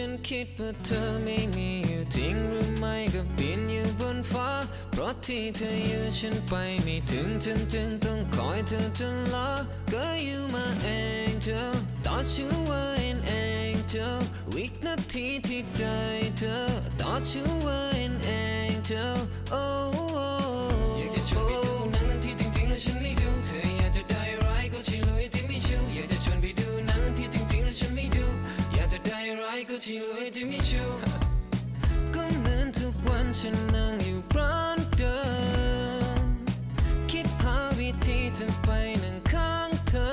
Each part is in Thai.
ฉันคิดว่าเธอไม่มีอยู่จริงหรือไม่ก็บินอยู่บนฟ้า เพราะที่เธออยู่ฉันไปไม่ถึงฉันจึงต้องคอยเธอจนลาก็อยู่มาเองเธอ Thought you were an angel วินาทีที่ได้เธอ Thought you were an angel oh, oh. อ ชิลุยที่ม่ชูก็เหมือนทุกวันฉันนั่งอยู่ร้านเดิมคิดหาวิธีจะไปนั่งข้างเธอ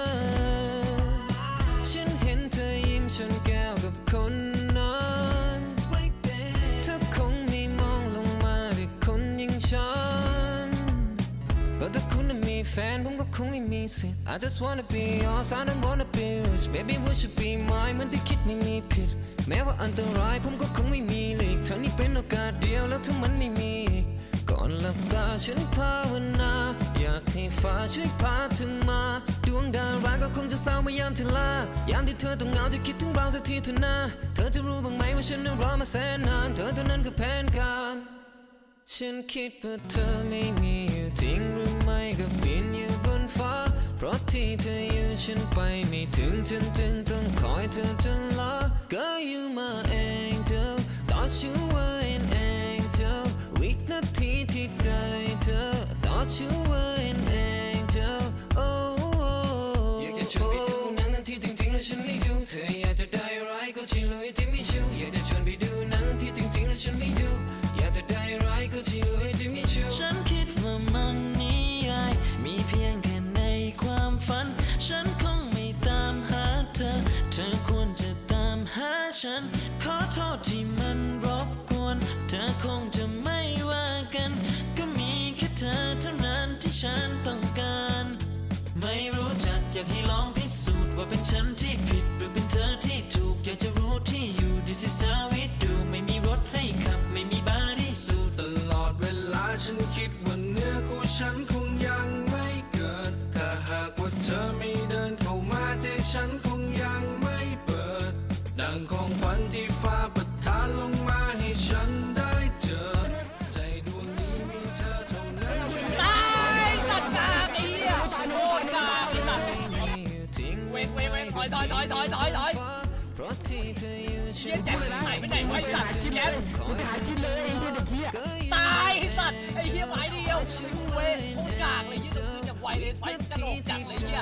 ฉันเห็นเธอยิ้มชนแก้วกับคนนั้นเธอคงไม่มองลงมาที่คนอย่างฉัน ก็ถ้าคุณมีแฟนผมก็คงไม่มีสิทธิ์ I just wanna be yours I don't wanna be Baby would you be mine มันที่คิดไม่มีผิด แม้ว่าอันตรายผมก็คงไม่มีหลีกเท่านี้เป็นโอกาสเดียวแล้วถ้ามันไม่มี ก่อนหลับตาฉันภาวนา อยากให้ฟ้าช่วยพาเธอมา ดวงดาราก็คงจะเศร้าเมื่อยามเธอลายามที่เธอต้องเหงาจะคิดถึงเราสักทีเถอนะเธอจะรู้บ้างไหมว่าฉันนั้นรอมาแสนนาน เธอเท่านั้นคือแผนการฉันคิดว่าเธอไม่มีอยู่จริงหรือไม่ก็บินอยู่บนฟ้า เพราะที่เธอ ฉันไปไม่ถึงฉันจึงต้องคอยเธอจนลาก็อยู่มาเองเธอ Thought you were an angel วินาทีที่ได้เธอ Thought you were an angel oh, oh อยากจะชวนไปดูหนังนั้นที่จริงๆแล้วฉันไม่ดูเธออยากจะได้ร้ายก็ชิลุยที่ไม่ชูอยากจะชวนไปดูหนังที่จริงๆแล้วฉันไม่ดูอยากจะได้ร้ายก็ชิล ที่มันรบกวน เธอคงจะไม่ว่ากัน ก็มีแค่เธอเท่านั้นที่ฉันต้องการ ไม่รู้จักอยากให้ลองพิสูจน์ว่าเป็นฉันที่ผิดหรือเป็นเธอที่ถูก อยากจะรู้ที่อยู่ดูที่สาวิตดูไม่มีรถให้ขับ ไม่มีบาร์ที่สูดตลอดเวลาฉันคิดว่าเนื้อคู่ฉันคงยังไม่เกิด ถ้าหากว่าเธอไม่เดินเข้ามาใจฉันคงยังไม่เปิด ดังของขวัญที่ ทานลงมาให้ฉันได้เจอ ใจดวงนี้มีเธอเท่านั้นช่วยตายตัดกาไอ้เหี้ยโคตรกาไอ้สัตว์เว้งเว้งเว้งถอยถอยถอยถอยถอยถอยเพราะที่เธออยู่ฉัเหี้ยแจ็คหายไปไหนไวะไอ้สัตว์แจ็คไปหาชิ้นเลยไอ้เหี้ยเด็กเหี้ยตายไอ้สัตว์ไอ้เหี้ยไม้เดียวเว้ยโคตรกากเลยยี่สิบอย่างไวเลยไฟกระโดดจัดเลยเหี้ย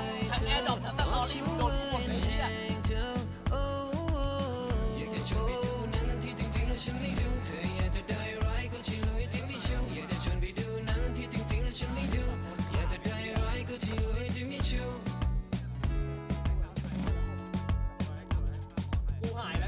line.